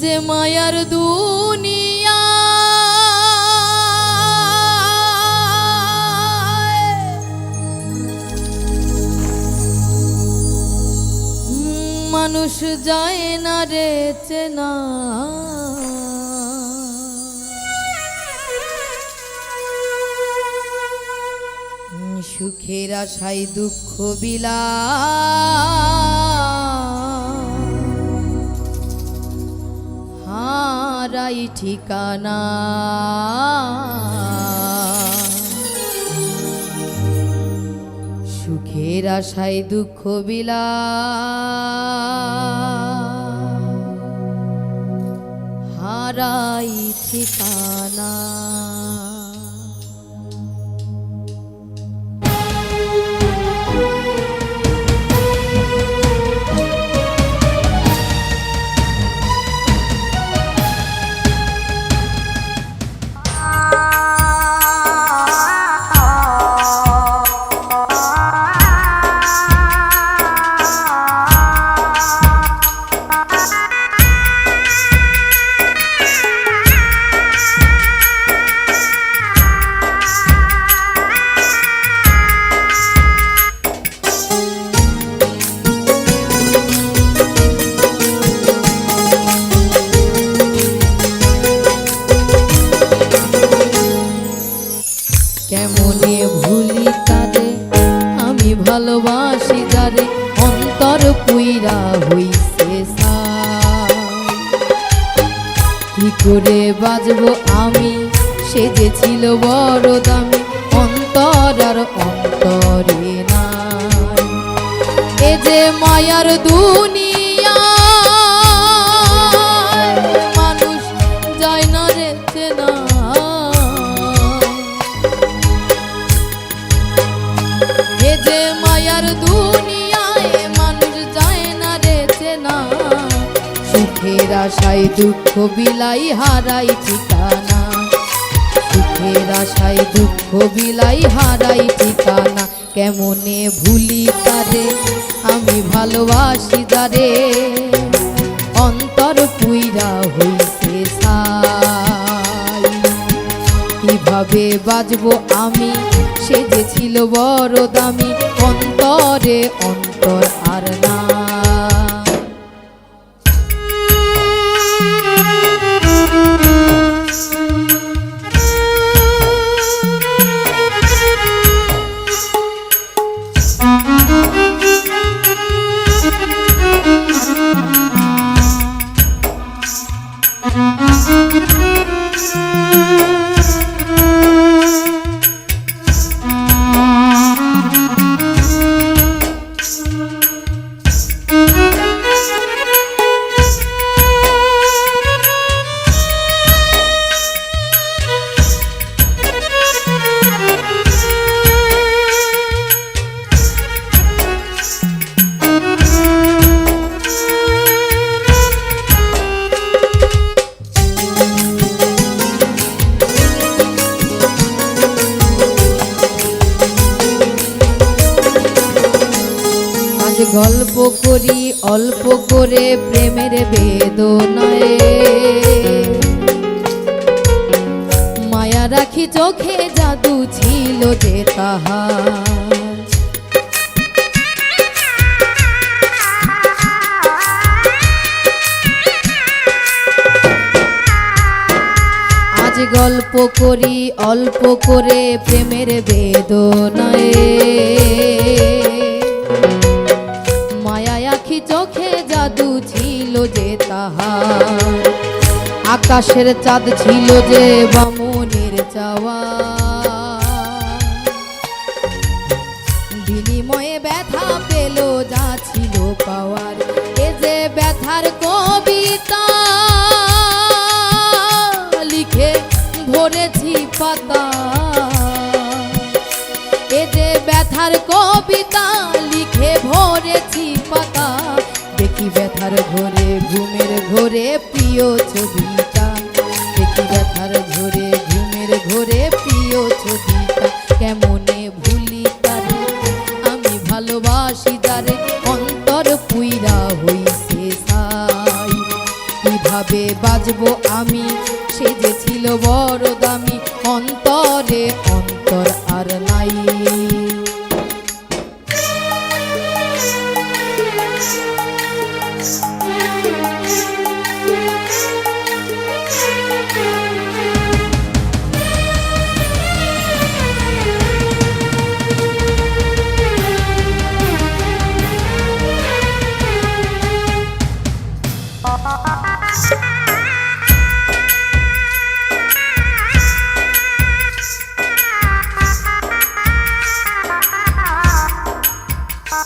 যে মায়ার দুনিয়া। মানুষ যায় না রে চেনা। সুখের আশায় দুঃখ বিলা হারাই ঠিকানা। সুখের আশায় দুঃখ বিলা হারাই ঠিকানা। কেমনে ভুলি তারে? আমি ভালোবাসি যারে, অন্তর পুইরা হইছে কি করে বাজবো আমি? সে যে ছিল বড় দামি, অন্তর আর অন্তরে নাই। এ যে মায়ার দুনিয়া যে মায়ার দুনিয়ায় মানুষ যায় না রে চেনা। সুখের দুঃখ বিলাই হারাই ঠিকানা। সুখের আশায় দুঃখ বিলাই হারাই ঠিকানা। কেমনে ভুলি তারে, আমি ভালোবাসি তারে। অন্তর পুইরা ছাই কীভাবে বাজবো আমি সে যে ছিল বড় দামি অন্তরে অন্তর আর গল্প করি, অল্প করে প্রেমের বেদনায়। মায়া রাখি চোখে জাদু ছিল যে তাহার। আজ গল্প করি, অল্প করে প্রেমের বেদনায়। তাহার আকাশের চাঁদ ছিল যে বামনের চাওয়া। বিনিময়ে ব্যথা পেল, যা ছিল পাওয়ার। এ যে ব্যথার কবিতা লিখে ভরেছি পাতা। এ যে ব্যথার কবিতা লিখে ভরেছি পাতা। ঘরে প্রিয় ছবিটা। দেখি ব্যথার ঘরে ঘুমের ঘরে প্রিয় ছবিটা। কেমনে ভুলি তারে? আমি ভালোবাসি তার অন্তর পুইরা হইছে সাই। কীভাবে বাজবো আমি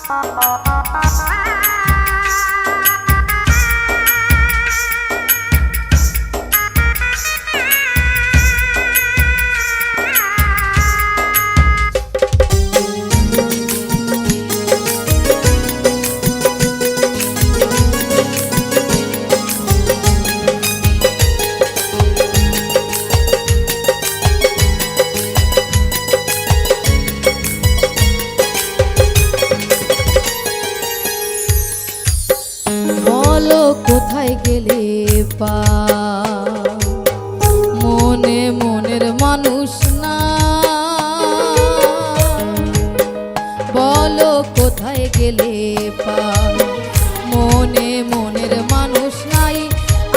বলো গেলে পা মনে মনের মানুষ নাই,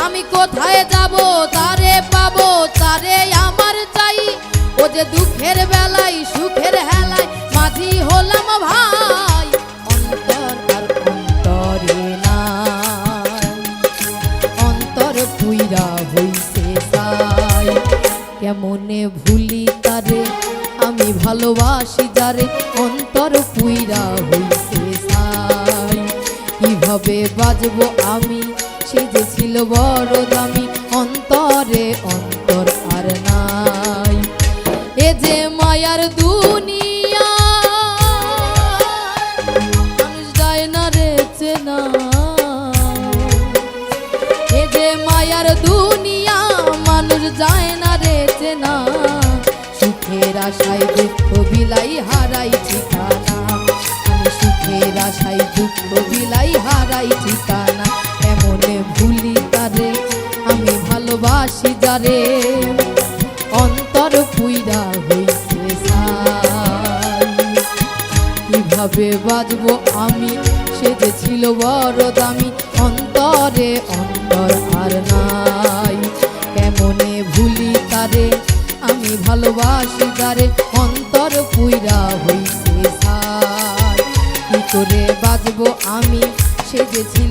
আমি কোথায় যাব, তারে পাবো, তারে আমার চাই। ও যে দুঃখের বেলায়, সুখের হেলায়, মাঝি হলাম ভাই। অন্তর আর অন্তরে নাই। অন্তর পুইরা হইছে সাই। কেমনে ভুলি তারে, আমি ভালোবাসি যারে। অন্তর পুইরা কীভাবে বাজবো আমি? সে যে ছিল বড় দামি, অন্তরে অন্তর আর নাই। এ যে মায়ার দুনিয়া, মানুষ যায় না রে চেনা এ যে মায়ার দুনিয়া, মানুষ যায় না রে চেনা সুখের আশায় দুঃখ বিলাই হারাই ঠিকানা। আমি সুখের আশায় হারাই ঠিকানা? এমনে ভুলি তারে আমি ভালোবাসি যারে। অন্তর পুইরা সাই কীভাবে বাজবো আমি? সে যে ছিল বড় দামি। অন্তরে অন্তর আর নাই। কেমনে ভুলি তারে আমি ভালোবাসি তারে সাই কি